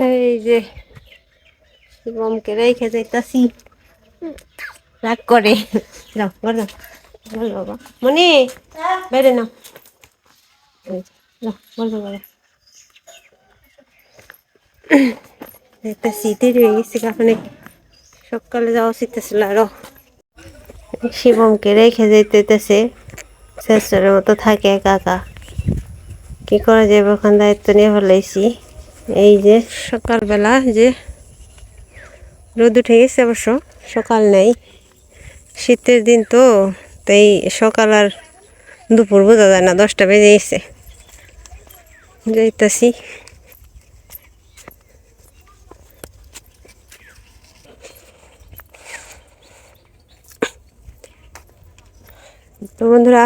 এই যে শিবমকে রেখে যাইতাছি। রাগ করে। যাও ঘর যাও যাও বাবা। মনি, বাইরে নাও। যাও বাবা। যাইতাছি, দেরি হয়ে গেছে কারণে সকালে যাওয়া উচিত ছিল শিবমকে রেখে যাইতেছে। শেষের মতো থাকে কাকা কি করা যাবে? ওখান দায়িত্ব নিয়ে ফেলাইছি। এই যে সকালবেলা যে রোদ উঠে গেছে অবশ্য, সকাল নেই। শীতের দিন তো তাই সকাল আর দুপুর বোঝা যায় না, দশটা বেজে গেছে। যাইতাছি। তো বন্ধুরা,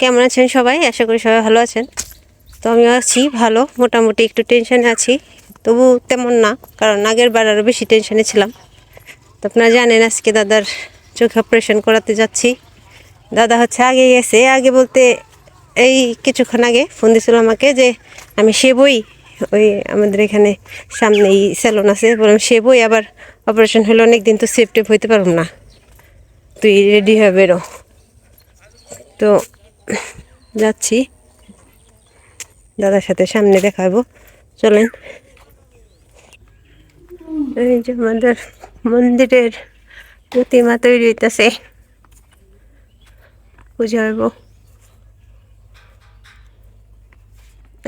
কেমন আছেন সবাই? আশা করি সবাই ভালো আছেন। তো আমিও আছি, ভালো, মোটামুটি একটু টেনশনে আছি। তবু তেমন না, কারণ আগের বার আরও বেশি টেনশনে ছিলাম। তো আপনারা জানেন আজকে দাদার চোখে অপারেশন করাতে যাচ্ছি। দাদা হচ্ছে আগে গেছে, আগে বলতে এই কিছুক্ষণ আগে ফোন দিয়েছিল আমাকে যে, আমি সে বই, ওই আমাদের এখানে সামনেই স্যালন আছে, বললাম, সে বই আবার অপারেশন হলে অনেক দিন তো সেফ টেপ হইতে পারব না। তুই রেডি হয়ে বেরো। তো যাচ্ছি। দাদার সাথে সামনে দেখাবো। চলেন। এই যে আমাদের মন্দিরের প্রতিমা তৈরি হইতেছে। হইব।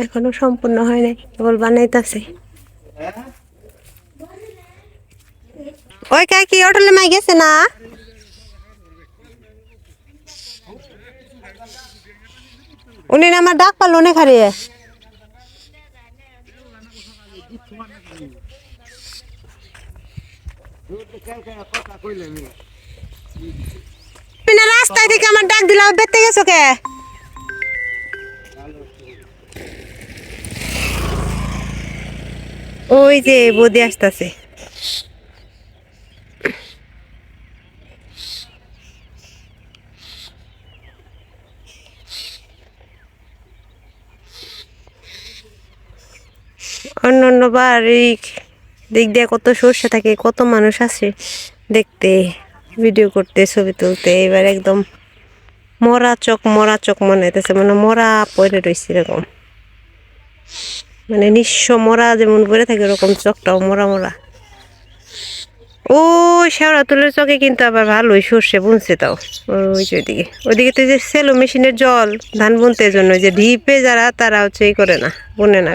এখনও সম্পূর্ণ হয় নাই, কেবল বানাইতেছে। ওই কাকি, হোটেলে মাই গেছে না? উনি আমার ডাক পারল না খারিয়ে তুমি না রাস্তায় থেকে আমার ডাক দিলাম বেতে গেছো কে? ওই যে বদি আসতেছে। অন্য অন্য বাড়ি দিক দিয়ে কত সর্ষে থাকে, কত মানুষ আসে দেখতে ভিডিও করতে, ছবি তুলতে, এবার একদম মরা চোখ মরা চোখ মনে হইতেছে মানে মরা পড়ে রয়েছে এরকম। মানে নিঃস্ব মরা যেমন পড়ে থাকে, ওরকম চোখটাও মরা মরা। ও শেওড়া তুলের চোখে কিন্তু আবার ভালোই সর্ষে বুনছে তাও, ওই যে ওইদিকে। ওইদিকে তো যে সেলো মেশিনের জল, ধান বুনতে জন্য যে ঢিপে যারা, তারা হচ্ছে করে না, বুনে না।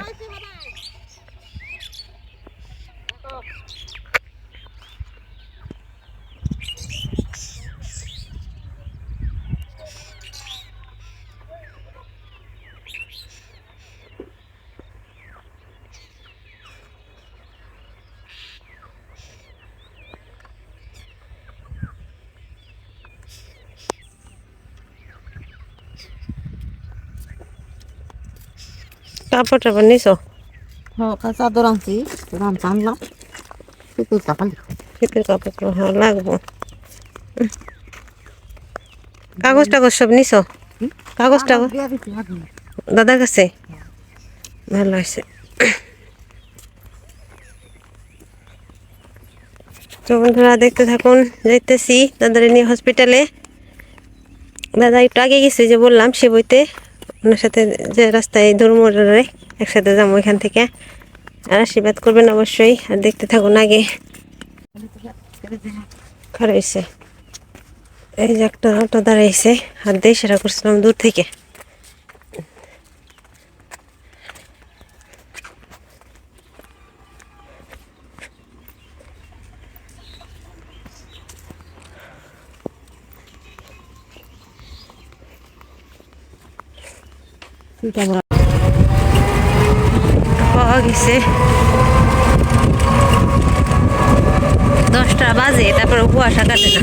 কাপড় টাপড় নিছো? হ্যাঁ চাদর আনছি গামছা আনলাম শুকুর চাপালি শীতের কাপড় হ্যাঁ লাগবো। কাগজ টাগজ সব নিছো? কাগজ টাগজ? দাদার কাছে? ভালো আছে তো বন্ধুরা দেখতে থাকুন যাইতেছি। দাদারে নিয়ে হসপিটালে দাদা একটু আগে গেছে যে বললাম সে বইতে। ওনার সাথে যে রাস্তায় ধর্মরে একসাথে যাব এখান থেকে। আর আশীর্বাদ করবেন অবশ্যই, আর দেখতে থাকুন আগে। খারাইছে এই যে একটা অটো দাঁড়াইছে, আর দিয়ে সেরা করছিলাম দূর থেকে। পাওয়া গেছে দশটা বাজে তারপরে কুয়াশা কাটে না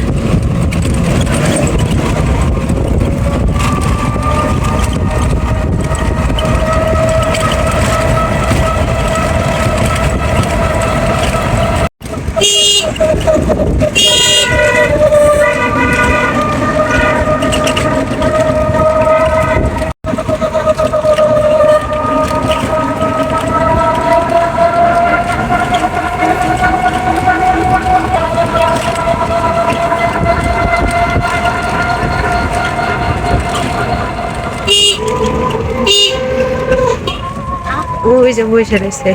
যে বসে রয়েছে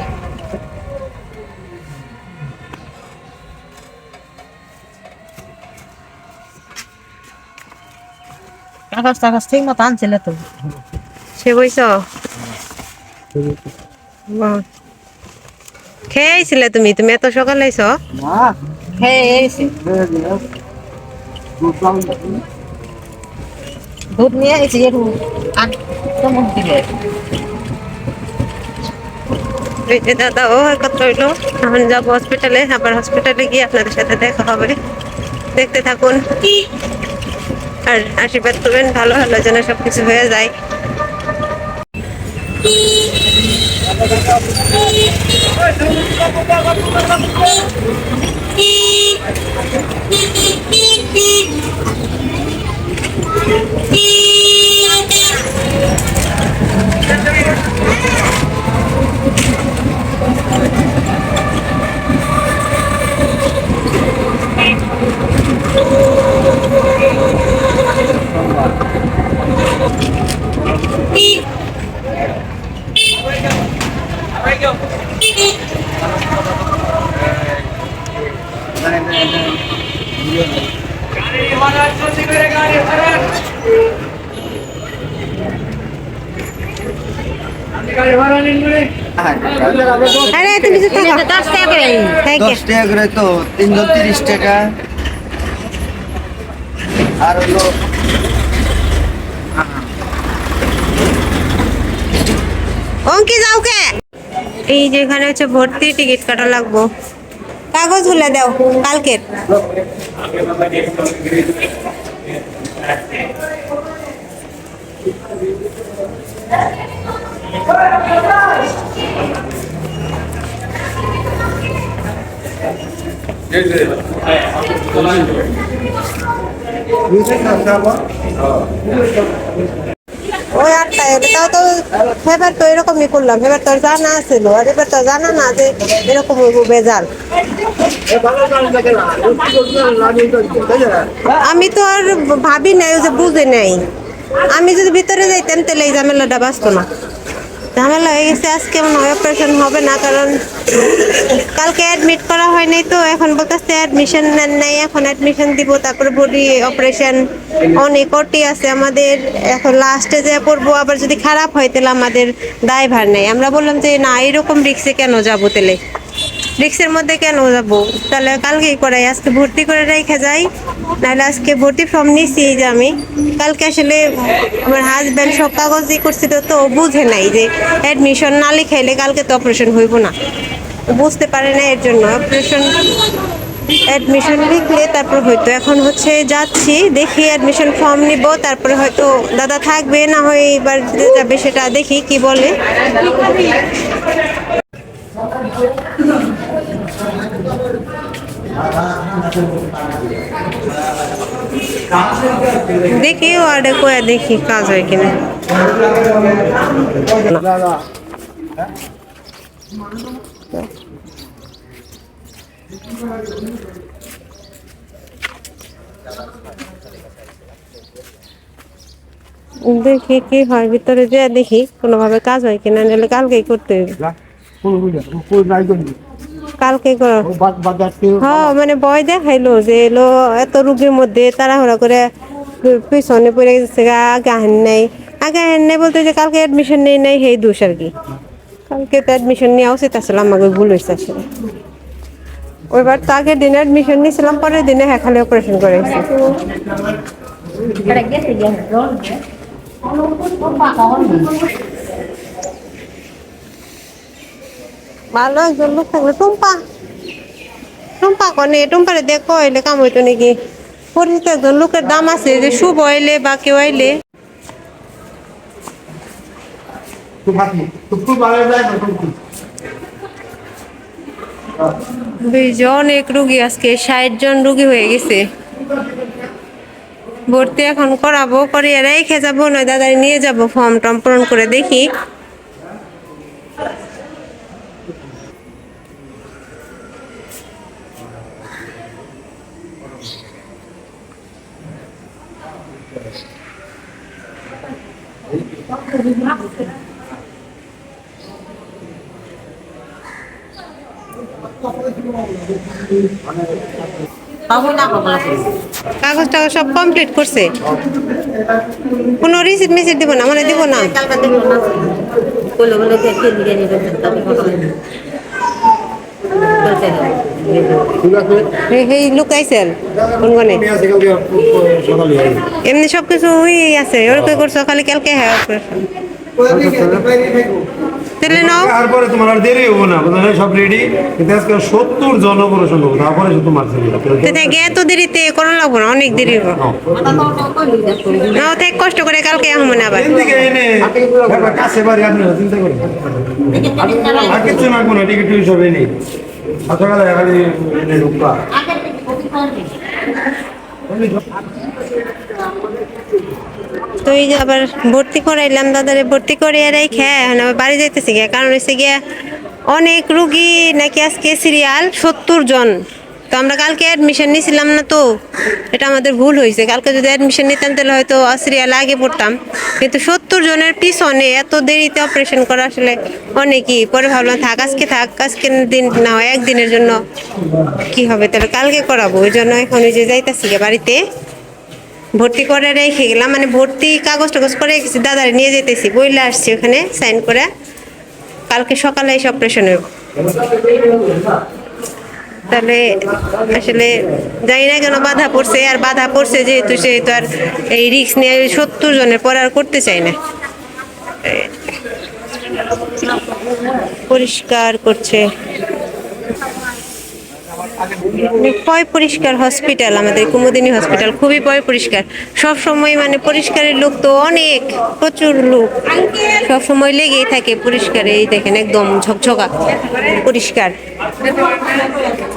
কাগজ টাগজ ঠিক মতো আনছিলে তো। সে আইছিলে তুমি? তুমি এত সকালে আইছ দুধ নিয়ে এসে একটু দিলে এই যে দাদা, ও কত হইল? এখন যাব হসপিটালে আবার হসপিটালে গিয়ে আপনাদের সাথে দেখা হবে। দেখতে থাকুন। আর আশীর্বাদ করবেন, ভালো ভালো যেন সবকিছু হয়ে যায়। আরে তুমি যে থাকো। দশ টাকা করে। হ্যাঁ দশ টাকা করে তো তিনশো তিরিশ টাকা। আর হলো অঙ্কি যাও কে এই যেখানে হচ্ছে ভর্তি টিকিট কাটা লাগবো। কাগজগুলা দাও কালকের। ওই আটটায় হলে তাও তো ফেবার তো এরকমই করলাম। ফেবার তো জানা ছিল। আর এবার তো জানা না যে এরকম বেজাল। আমি তো আর ভাবি নাই যে বুঝে নাই। আমি যদি ভিতরে যাইতাম, তাহলে এই ঝামেলাটা বাঁচতো না। ঝামেলা হয়ে গেছে আজকে মনে হয়? অপারেশন হবে না, কারণ কালকে অ্যাডমিট করা হয়নি তো, এখন বলতেছে অ্যাডমিশন নেন নাই, এখন অ্যাডমিশন দিব, তারপরে বডি অপারেশন অনেক অটি আছে আমাদের। এখন লাস্টে যে পড়ব, আবার যদি খারাপ হয় তাহলে আমাদের দায়ভার নেই। আমরা বললাম যে, না, এরকম রিক্সে কেন যাব তাহলে? রিক্সের মধ্যে কেন যাব? তাহলে কালকেই করাই আজকে ভর্তি করে রেখে যাই। নাহলে আজকে ভর্তি ফর্ম নিছি যে আমি। কালকে আসলে আমার হাজব্যান্ড সব কাগজই করছিল তো বুঝে নাই যে অ্যাডমিশন না লিখাইলে কালকে তো অপারেশন হইব না। বুঝতে পারে না এর জন্য। অপারেশন অ্যাডমিশন লিখলে তারপর হয়তো এখন হচ্ছে যাচ্ছি, দেখি অ্যাডমিশন ফর্ম নিব, তারপরে হয়তো দাদা থাকবে, না হয় এবার যাবে সেটা দেখি কি বলে। দেখি ওয়ার্ডে কয়ে দেখি কাজ হয় কিনা দেখি কি হয় ভিতরে যে দেখি কোনোভাবে কাজ হয় কিনা নাহলে কালকেই করতে হবে কালকে হ্যাঁ মানে ভয় দেখাইলো যে এলো এত রুগীর মধ্যে তাড়াহুড়া করে পিছনে পড়ে গেছে আগে আহেন নাই। আগে আহেন নাই বলতে যে কালকে অ্যাডমিশন নেই নাই সেই দোষ আর কি। কালকে তো অ্যাডমিশন নেওয়া উচিত আসলে আমাকে ভুল হয়েছে আসলে। ওইবার তো আগের দিনে অ্যাডমিশন নিয়েছিলাম পরের দিনে হ্যাঁ খালি অপারেশন করেছি গেছে গেছে ভালো একজন লোক থাকলে টুম্পা। টুম্পা কনে টুম্পারে দেখো এলে কাম হইতো নাকি? পরিচিত একজন লোকের দাম আছে যে শুভ এলে বা কেউ আইলে বেশি অনেক রুগী আজকে ষাট জন রুগী হয়ে গেছে। ভর্তি এখন করাবো করিয়ে রেখে যাব নয় দাদাই নিয়ে যাব ফর্ম টর্ম পূরণ করে দেখি। কাগজ টাগজ সব কমপ্লিট করছে। কোনো রিসিপ্ট মিসিপ্ট দিব না মানে দিব না। এই লুকাইছেন কোন এমনি সব কিছু ওই আছে ওরকম করছ? খালি কালকে হ্যাঁ। তাহলে নাও। তারপরে তোমার আর দেরি হব না বুঝলে? সব রেডি আজকে সত্তর জন অপারেশন হব তারপরে শুধু মারছে থেকে এত দেরিতে করা লাগবো না অনেক দেরি হব। না কষ্ট করে কালকে আহম না আবার। কাছে বাড়ি আপনারা চিন্তা করেন। আর কিছু লাগবো না টিকিট টিকিট সব কালে এনে ঢুকবা তো এই যে আবার ভর্তি করাইলাম, দাদারে ভর্তি করে এরাই খেয়ে এখন আবার বাড়ি যাইতেছি গিয়া। কারণ হচ্ছে গিয়া অনেক রুগী নাকি আজকে সিরিয়াল সত্তর জন। তো আমরা কালকে অ্যাডমিশন নিয়েছিলাম না তো, এটা আমাদের ভুল হয়েছে। কালকে যদি অ্যাডমিশন নিতাম, তাহলে হয়তো সিরিয়াল আগে পড়তাম। কিন্তু সত্তর জনের পিছনে এত দেরিতে অপারেশন করা আসলে অনেকই। পরে ভাবলাম, থাক, আজকে থাক আজকে দিন না হয়, একদিনের জন্য কি হবে? তাহলে কালকে করাবো। ওই জন্য এখন ওই যে যাইতাছি বাড়িতে। ভর্তি করে রেখে গেলাম। মানে ভর্তি কাগজ টাগজ করে গেছি, দাদারে নিয়ে যেতেছি বইলে আসছি ওখানে সাইন করে। কালকে সকালে এসে অপারেশন হইব। তাহলে আসলে যাই না কেন বাধা পড়ছে, আর বাধা পড়ছে যেহেতু, সেহেতু আর এই রিক্স নিয়ে সত্তর জনের পর আর করতে চাই না। পরিষ্কার করছে। পয় পরিষ্কার হসপিটাল আমাদের কুমুদিনী হসপিটাল খুবই পয় পরিষ্কার। সব সময় মানে পরিষ্কারের লোক তো অনেক, প্রচুর লোক। সব সময় লেগেই থাকে পরিষ্কার, এই দেখেন একদম ঝকঝকা পরিষ্কার।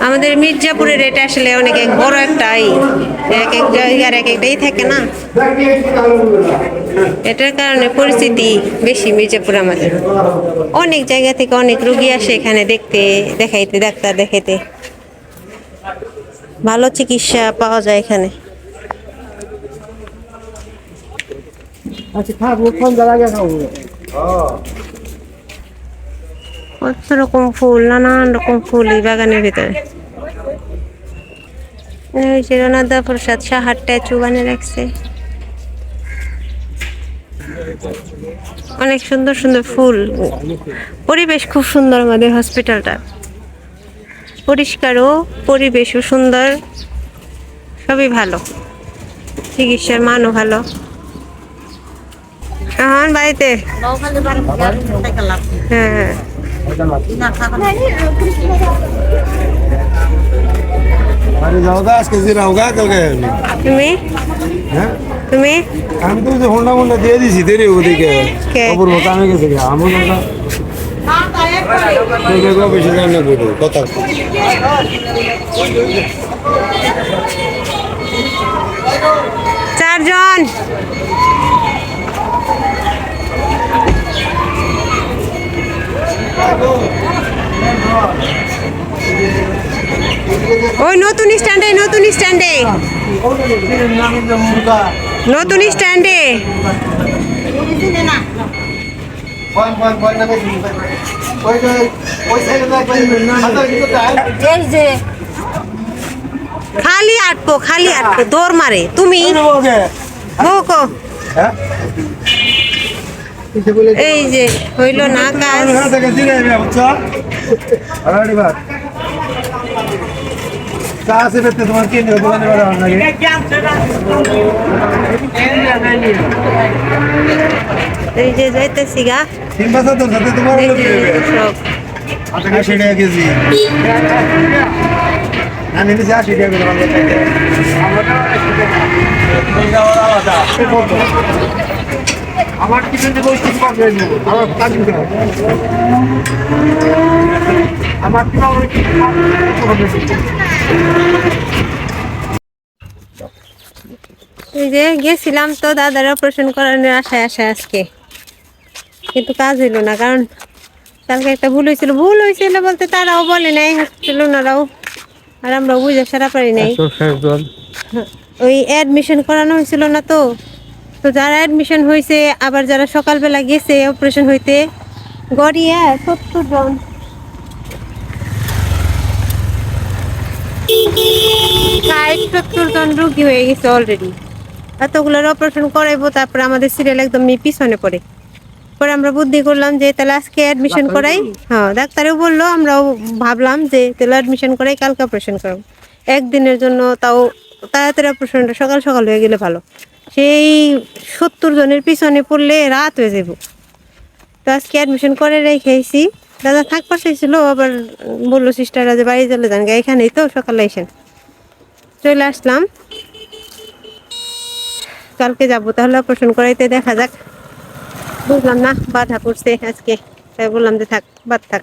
আমাদের মির্জাপুরের এটা আসলে অনেক এক বড় একটা এক এক জায়গার এক একটাই থাকে না? এটার কারণে পরিস্থিতি বেশি মির্জাপুর আমাদের। অনেক জায়গা থেকে অনেক রুগী আসে এখানে দেখতে, দেখাইতে, ডাক্তার দেখাইতে। ভালো চিকিৎসা পাওয়া যায় এখানে। আচ্ছা কত রকম ফুল নানান রকম ফুল এই বাগানের ভিতরে। প্রসাদ সাহার ট্যাচু বানিয়ে রাখছে। অনেক সুন্দর সুন্দর ফুল। পরিবেশ খুব সুন্দর আমাদের হসপিটালটা পরিষ্কারও পরিবেশও সুন্দর সবই ভালো। চিকিৎসার মানও ভালো। এখন বাড়িতে? হ্যাঁ। তুমি? হ্যাঁ? তুমি? আমি তো হোন্ডা মোন্ডা দিয়ে দিছি দেরি ওদিকে? অপূর্ব কামে গেছে আমার চারজন। ওই নতুন স্ট্যান্ডে নতুন স্ট্যান্ডে। নতুন স্ট্যান্ডে। এই যে খালি আটকো খালি আটকো দৌড় মারে। তুমি হোকো হ্যাঁ? এই যে হইল না কাজ। তোমার কি নিয়ে দোকানে বাড়া নাকি? এই যে যাইতেছি গা। তিন বছর তোর সাথে তোমার এই হলো যে সব। আশি টাকা কেজি আমি নিচে আশি টাকা করে আমার আমার কিছু যে বলছি কবে নেব আমার পাঁচ দিন আমার কি আমার কি এই যে গেছিলাম তো দাদার অপারেশন করানোর আশায় আশায় আজকে। কিন্তু কাজ হইল না কারণ কালকে একটা ভুল হয়েছিল ভুল হয়েছিল বলতে তারাও বলে নাই হসপিটাল ওনারাও। আর আমরা বুঝে সারা পারি নাই। ওই অ্যাডমিশন করানো হয়েছিল না তো। তো যারা অ্যাডমিশন হয়েছে আবার যারা সকালবেলা গেছে অপারেশন হইতে গড়িয়া সত্তর জন। ষাট সত্তর জন রুগী হয়ে গেছে অলরেডি এতগুলোর অপারেশন করাইবো তারপরে আমাদের সিরিয়াল একদম পিছনে পড়ে। পরে আমরা বুদ্ধি করলাম যে তাহলে আজকে অ্যাডমিশন করাই। হ্যাঁ ডাক্তারও বলল আমরাও ভাবলাম যে তাহলে অ্যাডমিশন করাই কালকে অপারেশন করব। একদিনের জন্য তাও তাড়াতাড়ি অপারেশনটা সকাল সকাল হয়ে গেলে ভালো। সেই সত্তর জনের পিছনে পড়লে রাত হয়ে যাব তো আজকে অ্যাডমিশন করে রেখেছি দাদা থাকবার চাইছিল আবার বলল সিস্টাররা যে বাড়ি চলে যান এখানেই তো সকালে এসেন চলে আসলাম। কালকে যাব তাহলে অপারেশন করাইতে দেখা যাক। বুঝলাম না, বাধা পড়ছে আজকে। তাই বললাম যে থাক, বাদ থাক।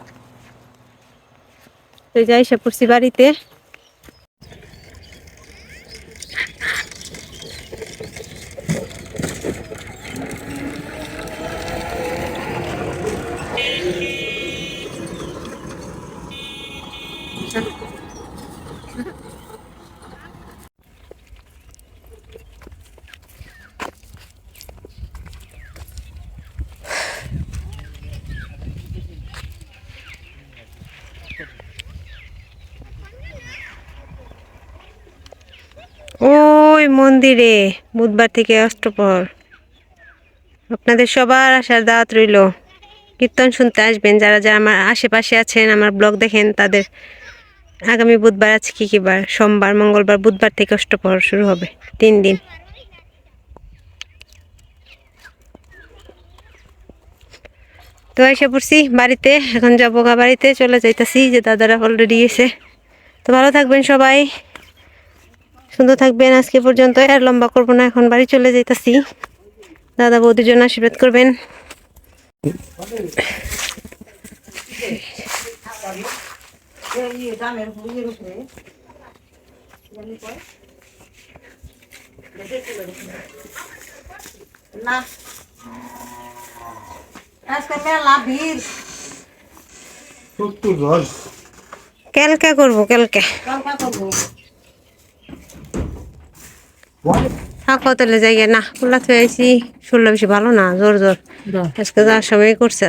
তো যাই সে পড়ছি বাড়িতে ওই মন্দিরে, বুধবার থেকে অষ্টপ্রহর। আপনাদের সবার আসার দাওয়াত রইল। কীর্তন শুনতে আসবেন। যারা যারা আমার আশেপাশে আছেন, আমার ব্লগ দেখেন, তাদের আগামী বুধবার আছে কী কী বার? সোমবার, মঙ্গলবার, বুধবার থেকে অষ্টপ্রহর শুরু হবে। তিন দিন। তো এসে পড়ছি বাড়িতে। এখন যাব গা বাড়িতে। চলে যাইতাছি যে দাদারা অলরেডি এসে। তো ভালো থাকবেন সবাই। সুন্দর থাকবেন। আজকে পর্যন্ত আর লম্বা করব না এখন বাড়ি চলে যাইতাছি। দাদা বৌদির জন্য আশীর্বাদ করবেন। না। ক্যালকা করব ক্যালকা কালকা করব। থাকো তাহলে জায়গা না খোলা থয়ে আইসি শুনলে বেশি ভালো না জোর জোর। আজকে যাওয়ার সময় করছে